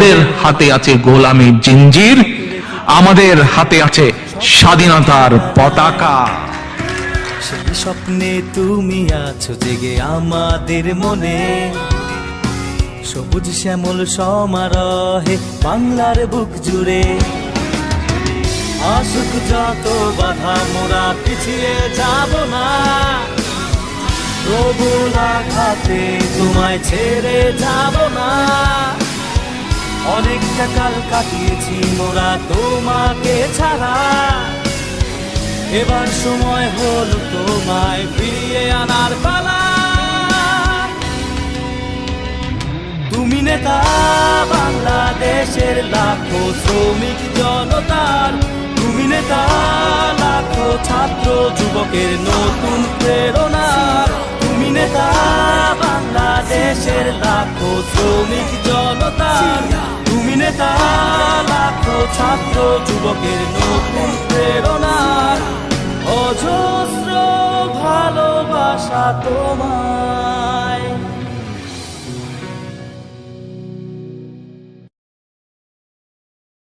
ওদের হাতে আছে গোলামীর জিঞ্জির, আমাদের হাতে আছে স্বাধীনতার পতাকা। সেই স্বপ্নে তুমি আছো জেগে আমাদের মনে। সবুজ শ্যামল সমারহে বাংলার বুক জুড়ে। আসুক যত বাধা মোরা পিছিয়ে যাব না। প্রবল আঘাতে তোমায় ছেড়ে যাব না অনেকটা কাল কাটিয়েছি মোরা তোমাকে ছাড়া। এবার সময় হলো তোমায় ফিরিয়ে আনার পালা। তুমি নেতা বাংলাদেশের লাখো শ্রমিক জনতার। তুমি নেতা লাখো ছাত্র যুবকের নতুন প্রেরণার। তুমি নেতা বাংলাদেশের লাখো শ্রমিক ছাত্র যুবকের নতুন প্রেরণার অজস্র ভালোবাসা তোমার।